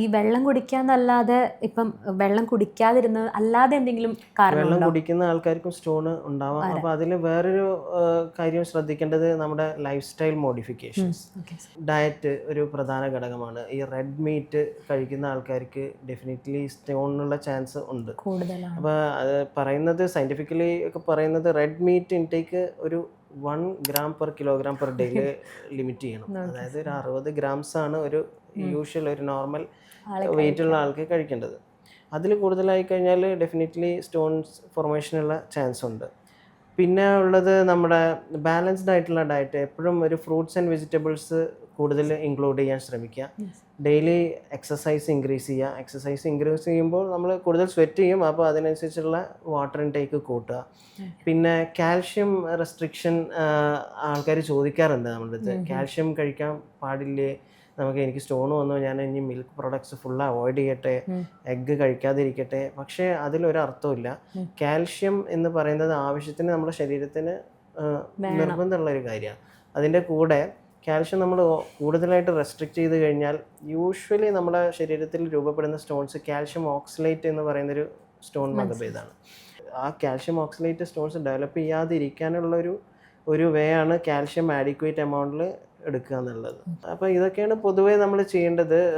ഈ വെള്ളം കുടിക്കാന്നല്ലാതെ ഇപ്പം വെള്ളം കുടിക്കാതിരുന്നത് അല്ലാതെ എന്തെങ്കിലും കാരണം വെള്ളം കുടിക്കുന്ന ആൾക്കാർക്കും സ്റ്റോൺ ഉണ്ടാവാം. അപ്പോൾ അതിൽ വേറൊരു കാര്യം ശ്രദ്ധിക്കേണ്ടത് നമ്മുടെ ലൈഫ് സ്റ്റൈൽ മോഡിഫിക്കേഷൻസ് ഡയറ്റ് ഒരു പ്രധാന ഘടകമാണ്. ഈ റെഡ് മീറ്റ് കഴിക്കുന്ന ആൾക്കാർക്ക് ഡെഫിനറ്റ്ലി സ്റ്റോണിനുള്ള ചാൻസ് ഉണ്ട്. അപ്പൊ അപ്പോൾ അത് പറയുന്നത് സയന്റിഫിക്കലി ഒക്കെ പറയുന്നത് റെഡ് മീറ്റ് ഇൻടേക്ക് ഒരു one gram per kilogram per ഡേയിൽ ലിമിറ്റ് ചെയ്യണം. അതായത് ഒരു അറുപത് ഗ്രാംസ് ആണ് ഒരു യൂഷ്വൽ ഒരു നോർമൽ വെയിറ്റ് ഉള്ള ആൾക്ക് കഴിക്കേണ്ടത്. അതിൽ കൂടുതലായി കഴിഞ്ഞാൽ ഡെഫിനറ്റ്ലി സ്റ്റോൺസ് ഫോർമേഷനുള്ള ചാൻസ് ഉണ്ട്. പിന്നെ ഉള്ളത് നമ്മുടെ ബാലൻസ്ഡ് ആയിട്ടുള്ള ഡയറ്റ് എപ്പോഴും ഒരു ഫ്രൂട്ട്സ് ആൻഡ് വെജിറ്റബിൾസ് കൂടുതൽ ഇൻക്ലൂഡ് ചെയ്യാൻ ശ്രമിക്കുക. ഡെയിലി എക്സസൈസ് ഇൻക്രീസ് ചെയ്യുക. എക്സസൈസ് ഇൻക്രീസ് ചെയ്യുമ്പോൾ നമ്മൾ കൂടുതൽ സ്വെറ്റ് ചെയ്യും. അപ്പോൾ അതിനനുസരിച്ചുള്ള വാട്ടർ ഇൻടേക്ക് കൂട്ടുക. പിന്നെ കാൽഷ്യം റെസ്ട്രിക്ഷൻ ആൾക്കാർ ചോദിക്കാറുണ്ട് നമ്മുടെ അടുത്ത് കാൽഷ്യം കഴിക്കാൻ പാടില്ലേ? നമുക്ക് എനിക്ക് സ്റ്റോൺ വന്നു. ഞാൻ ഇനി മിൽക്ക് പ്രൊഡക്ട്സ് ഫുൾ അവോയ്ഡ് ചെയ്യട്ടെ. എഗ്ഗ് കഴിക്കാതിരിക്കട്ടെ. പക്ഷേ അതിലൊരു അർത്ഥമില്ല കാൽഷ്യം എന്ന് പറയുന്നത് ആവശ്യത്തിന് നമ്മുടെ ശരീരത്തിന് നിർബന്ധമുള്ള ഒരു കാര്യമാണ്. അതിന്റെ കൂടെ കാൽഷ്യം നമ്മൾ കൂടുതലായിട്ട് റെസ്ട്രിക്റ്റ് ചെയ്ത് കഴിഞ്ഞാൽ യൂഷ്വലി നമ്മുടെ ശരീരത്തിൽ രൂപപ്പെടുന്ന സ്റ്റോൺസ് കാൽഷ്യം ഓക്സലേറ്റ് എന്ന് പറയുന്നൊരു സ്റ്റോൺ മതഭേദമാണ് ആ കാൽഷ്യം ഓക്സലേറ്റ് സ്റ്റോൺസ് ഡെവലപ്പ് ചെയ്യാതിരിക്കാനുള്ള ഒരു ഒരു വേ ആണ് കാൽഷ്യം ആഡിക്വേറ്റ് എമൗണ്ടിൽ എടുക്കുക എന്നുള്ളത്. അപ്പോൾ ഇതൊക്കെയാണ് പൊതുവേ നമ്മൾ ചെയ്യേണ്ടത്.